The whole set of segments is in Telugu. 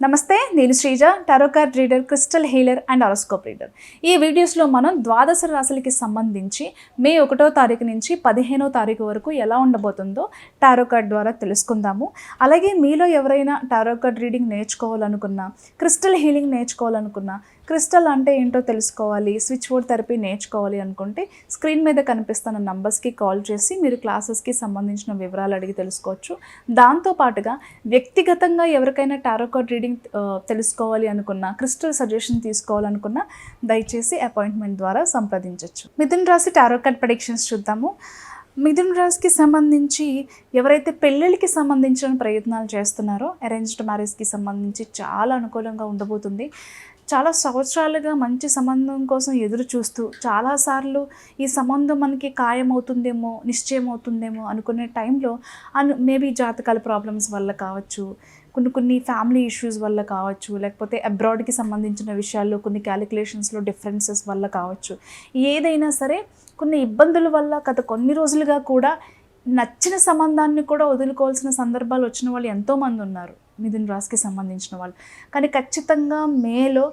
నమస్తే నేను Sreeja tarot card reader crystal healer and horoscope reader. ఈ వీడియోస్లో మనం ద్వాదశ రాశులకి సంబంధించి మే ఒకటో తారీఖు నుంచి పదిహేనో తారీఖు వరకు ఎలా ఉండబోతుందో టారో కార్డ్ ద్వారా తెలుసుకుందాము. అలాగే మీలో ఎవరైనా టారో కార్డ్ రీడింగ్ నేర్చుకోవాలనుకున్నా క్రిస్టల్ హీలింగ్ నేర్చుకోవాలనుకున్నా క్రిస్టల్ అంటే ఏంటో తెలుసుకోవాలి స్విచ్ బోర్డ్ థెరపీ నేర్చుకోవాలి అనుకుంటే స్క్రీన్ మీద కనిపిస్తున్న నంబర్స్కి కాల్ చేసి మీరు క్లాసెస్కి సంబంధించిన వివరాలు అడిగి తెలుసుకోవచ్చు. దాంతోపాటుగా వ్యక్తిగతంగా ఎవరికైనా టారోకార్డ్ రీడింగ్ తెలుసుకోవాలి అనుకున్నా క్రిస్టల్ సజెషన్ తీసుకోవాలనుకున్నా దయచేసి అపాయింట్మెంట్ ద్వారా సంప్రదించవచ్చు మిథున్ రాశి టారోకార్డ్ ప్రొడిక్షన్స్ చూద్దాము. మిథున్ రాశికి సంబంధించి ఎవరైతే పెళ్ళిళ్ళకి సంబంధించిన ప్రయత్నాలు చేస్తున్నారో అరేంజ్డ్ మ్యారేజ్కి సంబంధించి చాలా అనుకూలంగా ఉండబోతుంది. చాలా సంవత్సరాలుగా మంచి సంబంధం కోసం ఎదురు చూస్తూ చాలాసార్లు ఈ సంబంధం మనకి ఖాయమవుతుందేమో నిశ్చయం అవుతుందేమో అనుకునే టైంలో అను మేబీ జాతకాల ప్రాబ్లమ్స్ వల్ల కావచ్చు కొన్ని కొన్ని ఫ్యామిలీ ఇష్యూస్ వల్ల కావచ్చు లేకపోతే అబ్రాడ్కి సంబంధించిన విషయాల్లో కొన్ని క్యాలిక్యులేషన్స్లో డిఫరెన్సెస్ వల్ల కావచ్చు. ఏదైనా సరే కొన్ని ఇబ్బందుల వల్ల గత కొన్ని రోజులుగా కూడా నచ్చిన సంబంధాన్ని కూడా వదులుకోవాల్సిన సందర్భాలు వచ్చిన వాళ్ళు ఎంతోమంది ఉన్నారు. మిథున్ రాశికి సంబంధించిన వాళ్ళు. కానీ ఖచ్చితంగా మేలో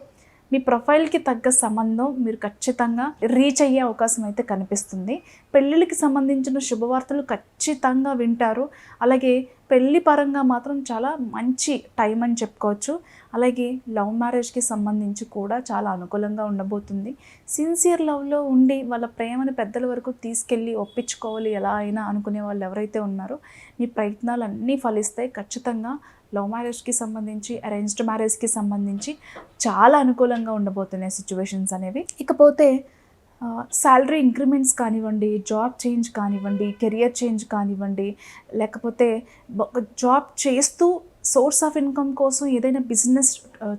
మీ ప్రొఫైల్కి తగ్గ సంబంధం మీరు ఖచ్చితంగా రీచ్ అయ్యే అవకాశం అయితే కనిపిస్తుంది. పెళ్ళిళ్ళకి సంబంధించిన శుభవార్తలు ఖచ్చితంగా వింటారు. అలాగే పెళ్ళి పరంగా మాత్రం చాలా మంచి టైం అని చెప్పుకోవచ్చు. అలాగే లవ్ మ్యారేజ్కి సంబంధించి కూడా చాలా అనుకూలంగా ఉండబోతుంది. సిన్సియర్ లవ్లో ఉండి వాళ్ళ ప్రేమను పెద్దల వరకు తీసుకెళ్ళి ఒప్పించుకోవాలి ఎలా అయినా అనుకునే వాళ్ళు ఎవరైతే ఉన్నారో మీ ప్రయత్నాలు అన్నీ ఫలిస్తాయి ఖచ్చితంగా లవ్ మ్యారేజ్కి సంబంధించి అరేంజ్డ్ మ్యారేజ్కి సంబంధించి చాలా అనుకూలంగా ఉండబోతున్నాయి సిచ్యువేషన్స్ అనేవి. ఇకపోతే శాలరీ ఇంక్రిమెంట్స్ కానివ్వండి జాబ్ చేంజ్ కానివ్వండి కెరియర్ చేంజ్ కానివ్వండి లేకపోతే జాబ్ చేస్తూ సోర్స్ ఆఫ్ ఇన్కమ్ కోసం ఏదైనా బిజినెస్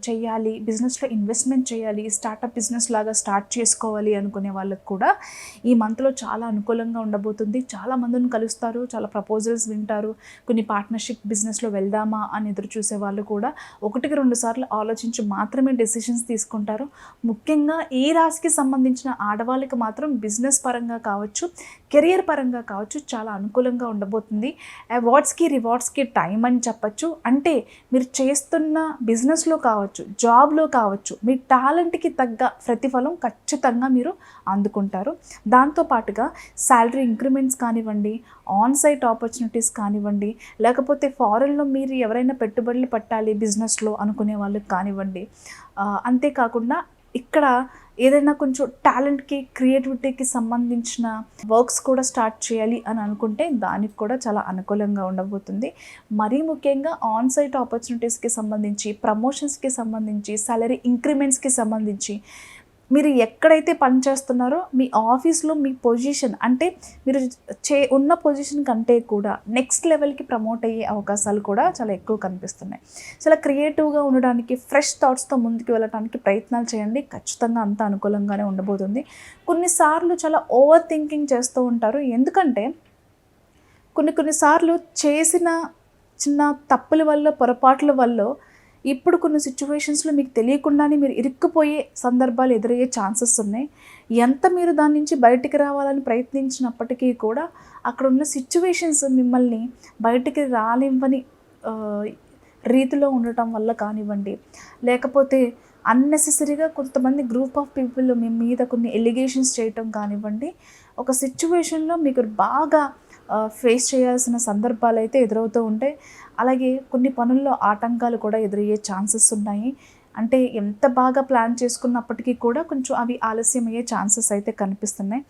చేయాలి బిజినెస్లో ఇన్వెస్ట్మెంట్ చేయాలి స్టార్టప్ బిజినెస్ లాగా స్టార్ట్ చేసుకోవాలి అనుకునే వాళ్ళకు కూడా ఈ మంత్లో చాలా అనుకూలంగా ఉండబోతుంది. చాలా మందిని కలుస్తారు చాలా ప్రపోజల్స్ వింటారు. కొన్ని పార్ట్నర్షిప్ బిజినెస్లో వెళ్దామా అని ఎదురు చూసే వాళ్ళు కూడా ఒకటికి రెండు సార్లు ఆలోచించి మాత్రమే డెసిషన్స్ తీసుకుంటారు. ముఖ్యంగా ఈ రాశికి సంబంధించిన ఆడవాళ్ళకి మాత్రం బిజినెస్ పరంగా కావచ్చు కెరియర్ పరంగా కావచ్చు చాలా అనుకూలంగా ఉండబోతుంది. అవార్డ్స్కి రివార్డ్స్కి టైం అని చెప్పచ్చు. అంటే మీరు చేస్తున్న బిజినెస్లో కావచ్చు జాబ్లో కావచ్చు మీ టాలెంట్కి తగ్గ ప్రతిఫలం ఖచ్చితంగా మీరు అందుకుంటారు. దాంతోపాటుగా శాలరీ ఇంక్రిమెంట్స్ కానివ్వండి ఆన్ సైట్ ఆపర్చునిటీస్ కానివ్వండి లేకపోతే ఫారెన్లో మీరు ఎవరైనా పెట్టుబడులు పెట్టాలి బిజినెస్లో అనుకునే వాళ్ళకి కానివ్వండి. అంతేకాకుండా ఇక్కడ ఏదైనా కొంచెం టాలెంట్కి క్రియేటివిటీకి సంబంధించిన వర్క్స్ కూడా స్టార్ట్ చేయాలి అని అనుకుంటే దానికి కూడా చాలా అనుకూలంగా ఉండబోతుంది. మరీ ముఖ్యంగా ఆన్ సైట్ ఆపర్చునిటీస్కి సంబంధించి ప్రమోషన్స్కి సంబంధించి సాలరీ ఇంక్రిమెంట్స్కి సంబంధించి మీరు ఎక్కడైతే పని చేస్తున్నారో మీ ఆఫీస్లో మీ పొజిషన్ అంటే మీరు చే ఉన్న పొజిషన్ కంటే కూడా నెక్స్ట్ లెవెల్కి ప్రమోట్ అయ్యే అవకాశాలు కూడా చాలా ఎక్కువ కనిపిస్తున్నాయి. చాలా క్రియేటివ్గా ఉండడానికి ఫ్రెష్ థాట్స్తో ముందుకు వెళ్ళడానికి ప్రయత్నాలు చేయండి. ఖచ్చితంగా అంత అనుకూలంగానే ఉండబోతుంది. కొన్నిసార్లు చాలా ఓవర్ థింకింగ్ చేస్తూ ఉంటారు. ఎందుకంటే కొన్ని కొన్నిసార్లు చేసిన చిన్న తప్పుల వల్ల పొరపాట్ల వల్ల ఇప్పుడు కొన్ని సిచ్యువేషన్స్లో మీకు తెలియకుండానే మీరు ఇరుక్కుపోయే సందర్భాలు ఎదురయ్యే ఛాన్సెస్ ఉన్నాయి. ఎంత మీరు దాని నుంచి బయటికి రావాలని ప్రయత్నించినప్పటికీ కూడా అక్కడ ఉన్న సిచ్యువేషన్స్ మిమ్మల్ని బయటికి రానివ్వని రీతిలో ఉండటం వల్ల కానివ్వండి. లేకపోతే అన్నెసెసరీగా కొంతమంది గ్రూప్ ఆఫ్ పీపుల్ మీ మీద కొన్ని ఎలిగేషన్స్ చేయటం కానివ్వండి. ఒక సిచ్యువేషన్లో మీకు బాగా ఫేస్ చేయాల్సిన సందర్భాలు అయితే ఎదురవుతూ ఉంటాయి. అలాగే కొన్ని పనుల్లో ఆటంకాలు కూడా ఎదురయ్యే ఛాన్సెస్ ఉన్నాయి. అంటే ఎంత బాగా ప్లాన్ చేసుకున్నప్పటికీ కూడా కొంచెం అవి ఆలస్యమయ్యే ఛాన్సెస్ అయితే కనిపిస్తున్నాయి.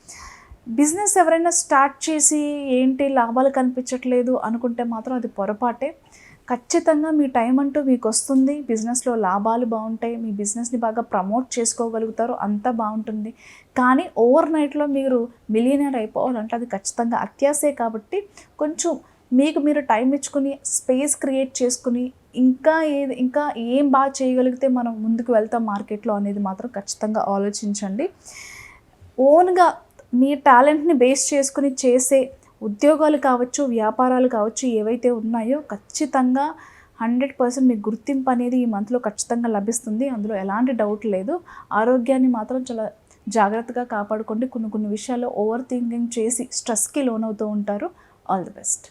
బిజినెస్ ఎవరైనా స్టార్ట్ చేసి ఏంటి లాభాలు కనిపించట్లేదు అనుకుంటే మాత్రం అది పొరపాటే. ఖచ్చితంగా మీ టైం అంటూ మీకు వస్తుంది. బిజినెస్లో లాభాలు బాగుంటాయి. మీ బిజినెస్ని బాగా ప్రమోట్ చేసుకోగలుగుతారు. అంతా బాగుంటుంది. కానీ ఓవర్ నైట్లో మీరు మిలియనర్ అయిపోవాలంటే అది ఖచ్చితంగా అత్యాసే కాబట్టి కొంచెం మీకు మీరు టైం ఇచ్చుకుని స్పేస్ క్రియేట్ చేసుకుని ఇంకా ఏది ఇంకా ఏం బాగా చేయగలిగితే మనం ముందుకు వెళ్తాం మార్కెట్లో అనేది మాత్రం ఖచ్చితంగా ఆలోచించండి. ఓన్గా మీ టాలెంట్ని బేస్ చేసుకుని చేసే ఉద్యోగాలు కావచ్చు వ్యాపారాలు కావచ్చు ఏవైతే ఉన్నాయో ఖచ్చితంగా హండ్రెడ్ పర్సెంట్ మీకు గుర్తింపు అనేది ఈ మంత్లో ఖచ్చితంగా లభిస్తుంది. అందులో ఎలాంటి డౌట్ లేదు. ఆరోగ్యాన్ని మాత్రం చాలా జాగ్రత్తగా కాపాడుకోండి. కొన్ని కొన్ని విషయాల్లో ఓవర్ థింకింగ్ చేసి స్ట్రెస్కి లోనవుతూ ఉంటారు. All the best